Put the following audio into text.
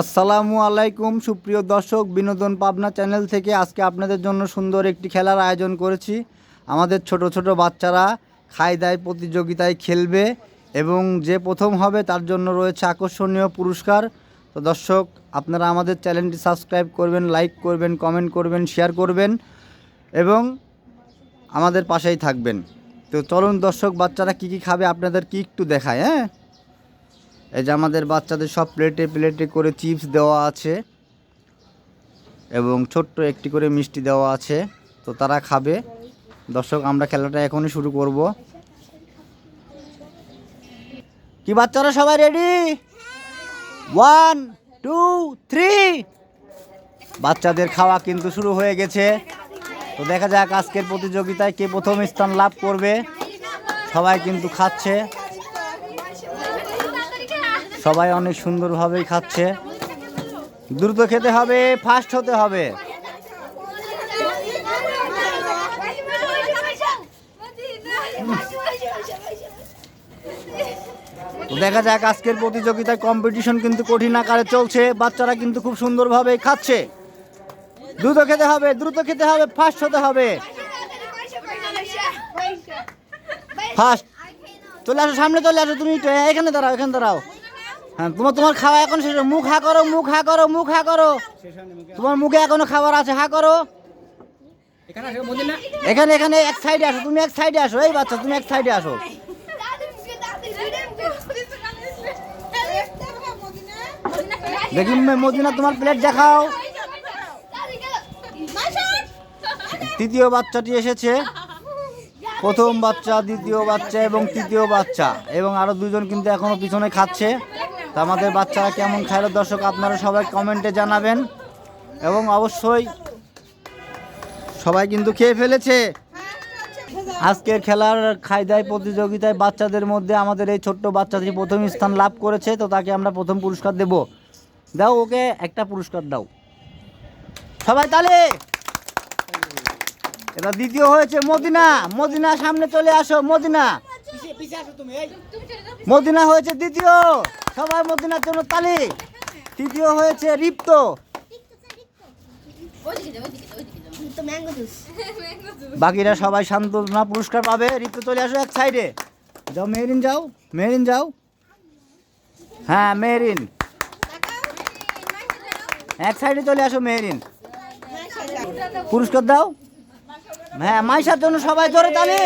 আসসালামু আলাইকুম, সুপ্রিয় দর্শক, বিনোদন পাবনা চ্যানেল থেকে আজকে আপনাদের জন্য সুন্দর একটি খেলার আয়োজন করেছি। আমাদের ছোট ছোট বাচ্চারা খাই দায় প্রতিযোগিতায় খেলবে এবং যে প্রথম হবে তার জন্য রয়েছে আকর্ষণীয় পুরস্কার। তো দর্শক, আপনারা আমাদের চ্যানেলটি সাবস্ক্রাইব করবেন, লাইক করবেন, কমেন্ট করবেন, শেয়ার করবেন এবং আমাদের পাশেই থাকবেন। তো চলুন দর্শক, বাচ্চারা কী কী খাবে আপনাদের কি একটু দেখায় হ্যাঁ? এই যে আমাদের বাচ্চাদের সব প্লেটে প্লেটে করে চিপস দেওয়া আছে এবং ছোট্ট একটি করে মিষ্টি দেওয়া আছে। তো তারা খাবে। দর্শক, আমরা খেলাটা এখনই শুরু করব। কি বাচ্চারা সবাই রেডি ওয়ান টু থ্রি বাচ্চাদের খাওয়া কিন্তু শুরু হয়ে গেছে। তো দেখা যাক আজকের প্রতিযোগিতায় কে প্রথম স্থান লাভ করবে। সবাই কিন্তু খাচ্ছে। সবাই অনেক সুন্দরভাবেই খাচ্ছে। দ্রুত খেতে হবে ফাস্ট হতে হবে। দেখা যাক আজকের প্রতিযোগিতায় কম্পিটিশন কিন্তু কঠিন আকারে চলছে। বাচ্চারা কিন্তু খুব সুন্দরভাবে খাচ্ছে। দ্রুত খেতে হবে, দ্রুত খেতে হবে ফাস্ট হতে হবে। ফাস্ট চলে আসো, সামনে চলে আসো, তুমি এখানে দাঁড়াও এখানে দাঁড়াও। হ্যাঁ তোমার তোমার খাওয়া এখন শেষ মুখ হা করো মুখ হা করো মুখ হা করো। তোমার মুখে এখনও খাবার আছে হা করো। এখানে এখানে এক সাইডে আসো তুমি এক সাইডে আসো। এই বাচ্চা তুমি এক সাইডে আসো। দেখি মদিনা তোমার প্লেট দেখাও। তৃতীয় বাচ্চাটি এসেছে। প্রথম বাচ্চা দ্বিতীয় বাচ্চা এবং তৃতীয় বাচ্চা। এবং আরও দুজন কিন্তু এখনও পিছনে খাচ্ছে। তা আমাদের বাচ্চারা কেমন খাইল দর্শক আপনারা সবাই কমেন্টে জানাবেন। এবং অবশ্যই সবাই কিন্তু খেয়ে ফেলেছে। আজকের খেলার খাইদায় প্রতিযোগিতায় বাচ্চাদের মধ্যে আমাদের এই ছোট্ট বাচ্চাটি প্রথম স্থান লাভ করেছে তো তাকে আমরা প্রথম পুরস্কার দেব। দাও ওকে একটা পুরস্কার দাও। সবাই তাহলে এটা দ্বিতীয় হয়েছে মদিনা। মদিনা সামনে চলে আসো মদিনা। মদিনা হয়েছে দ্বিতীয়। সবাই মদিনার জন্য তালি। তৃতীয় হয়েছে রিপ্ত। বাকিরা সবাই সান্ত্বনা পুরস্কার পাবে। রিপ্ত চলে আসো এক সাইডে। যাও মেহরিন যাও। মেহরিন যাও। হ্যাঁ মেহরিন। এক সাইডে চলে আসো মেহরিন। পুরস্কার দাও। হ্যাঁ মাইশার জন্য সবাই জোরে তালি।